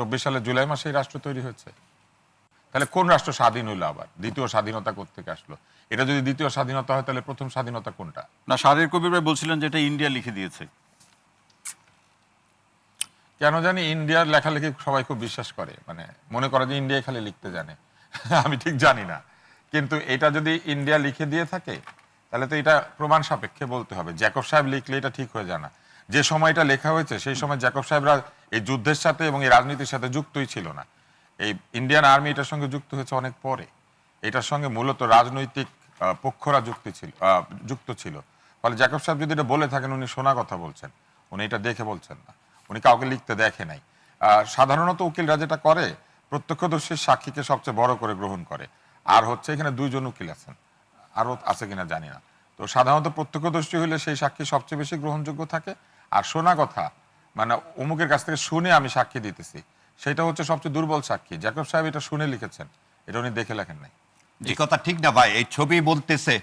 চব্বিশ সালে জুলাই মাসে এই রাষ্ট্র তৈরি হয়েছে। তাহলে কোন রাষ্ট্র স্বাধীন হইল আবার? দ্বিতীয় স্বাধীনতা থেকে আসলো? এটা যদি দ্বিতীয় স্বাধীনতা হয় তাহলে প্রথম স্বাধীনতা কোনটা? না শাহরির কবির ভাই বলছিলেন যে এটা ইন্ডিয়া লিখে দিয়েছে। কেন জানি ইন্ডিয়ার লেখালেখি সবাই খুব বিশ্বাস করে। মানে মনে করে যে ইন্ডিয়া খালি লিখতে জানে। আমি ঠিক জানি না। কিন্তু এটা যদি ইন্ডিয়া লিখে দিয়ে থাকে তাহলে তো এটা প্রমাণ সাপেক্ষে বলতে হবে। জ্যাকব সাহেব লিখলে এটা ঠিক হয়ে যায় না। যে সময়টা লেখা হয়েছে, সেই সময় জ্যাকব সাহেবরা এই যুদ্ধের সাথে এবং এই রাজনীতির সাথে যুক্তই ছিল না। এই ইন্ডিয়ান আর্মি এটার সঙ্গে যুক্ত হয়েছে অনেক পরে। এটার সঙ্গে মূলত রাজনৈতিক পক্ষরা যুক্তি ছিল যুক্ত ছিল। ফলে জ্যাকব সাহেব যদি এটা বলে থাকেন, উনি শোনা কথা বলছেন। উনি এটা দেখে বলছেন না। উনি কাউকে লিখতে দেখে নাই। সাধারণত উকিলরা যেটা করে, প্রত্যক্ষদর্শীর সাক্ষীকে সবচেয়ে বড় করে গ্রহণ করে। আর হচ্ছে এখানে দুইজন উকিল আছেন। আরও আছে কিনা জানি না। তো সাধারণত প্রত্যক্ষদর্শী হলে সেই সাক্ষী সবচেয়ে বেশি গ্রহণযোগ্য থাকে। আর শোনা কথা মানে অমুকের কাছ থেকে শুনে আমি সাক্ষী দিতেছি। সেটা হচ্ছে সবচেয়ে দুর্বল সাক্ষী। জ্যাকব সাহেব এটা শুনে লিখেছেন। এটা উনি দেখে লেখেন নাই। এই কথা ঠিক না ভাই এই ছবি বলতেছে।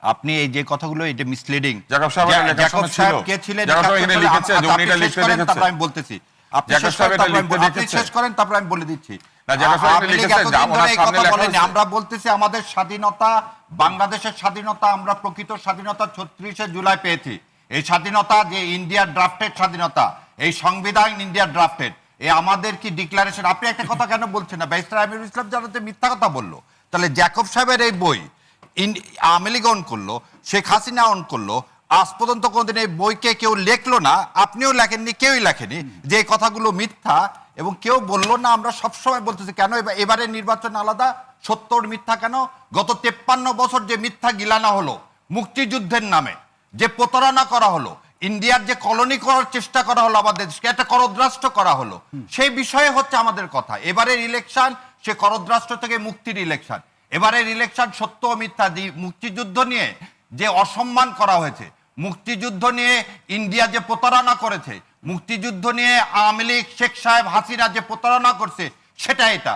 আপনি এই যে কথাগুলো এটা মিসলিডিং জাকব সাহেব এটা লেখার কে ছিলেন? সাহেব এখানে লিখেছে যে উনি এটা শেষ লিখতে করেন, তারপর আমি বলতেছি। আপনি শেষ সাহেব করেন, এটা তারপর আমি- আপনি শেষ করেন তারপর আমি বলে দিচ্ছি। না, জাকব সাহেব এটা লিখেছে, যে আমার সামনে লেখা। আমরা বলতেছি আমাদের স্বাধীনতা বাংলাদেশের স্বাধীনতা আমরা প্রকৃত স্বাধীনতা ছত্রিশে জুলাই পেয়েছি। এই স্বাধীনতা যে ইন্ডিয়ার ড্রাফটেড স্বাধীনতা, এই সংবিধান ইন্ডিয়ার ড্রাফটেড এই আমাদের কি ডিক্লারেশন আপনি একটা কথা কেন বলছেন না? ব্যারিস্টার আমিরুল ইসলাম জানাতে মিথ্যা কথা বলল। তাহলে জ্যাকব সাহেবের এই বই আওয়ামী লীগ অন করল শেখ হাসিনা অন করল, আজ পর্যন্ত কোনোদিন এই বইকে কেউ লেখলো না, আপনিও লেখেননি, কেউই লেখেনি, যে এই কথাগুলো মিথ্যা এবং কেউ বলল না, আমরা সবসময় বলতেছি, কেন এবার- নির্বাচন আলাদা? সত্তর মিথ্যা কেন? গত তেপ্পান্ন বছর যে মিথ্যা গিলানা হলো, মুক্তিযুদ্ধের নামে যে প্রতারণা করা হলো ইন্ডিয়ার যে কলোনি করার চেষ্টা করা হলো আমাদের দেশকে একটা করদ্রাষ্ট্র করা হলো। সেই বিষয়ে হচ্ছে আমাদের কথা। এবারের ইলেকশন সে করদ্রাষ্ট্র থেকে মুক্তির ইলেকশন এবারের ইলেকশন সত্য মিথ্যা। মুক্তিযুদ্ধ নিয়ে যে অসম্মান করা হয়েছে মুক্তিযুদ্ধ নিয়ে ইন্ডিয়া যে প্রতারণা করেছে মুক্তিযুদ্ধ নিয়ে আওয়ামী লীগ শেখ সাহেব হাসিনা যে প্রতারণা করছে সেটা এটা।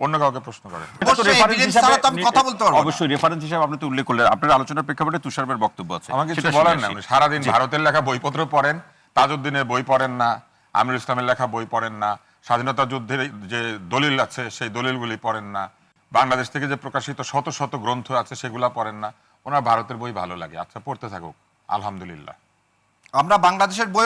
অন্য কাউকে প্রশ্ন করেন। অবশ্যই রেফারেন্স হিসাবে আপনি তো উল্লেখ করলেন। আপনার আলোচনার প্রেক্ষাপটে তুষার বক্তব্য আছে। আমাকে কিছু বলেন না। সারাদিন ভারতের লেখা বইপত্র পড়েন তাজউদ্দিনের বই পড়েন না আমির ইসলামের লেখা বই পড়েন না। স্বাধীনতা যুদ্ধের যে দলিল আছে, সেই দলিলগুলি পড়েন না। বাংলাদেশ থেকে যে প্রকাশিত শত শত গ্রন্থ আছে, সেগুলা পড়েন না। ওনার ভারতের বই ভালো লাগে। আচ্ছা পড়তে থাকুক। আলহামদুলিল্লাহ। আমরা বাংলাদেশের বই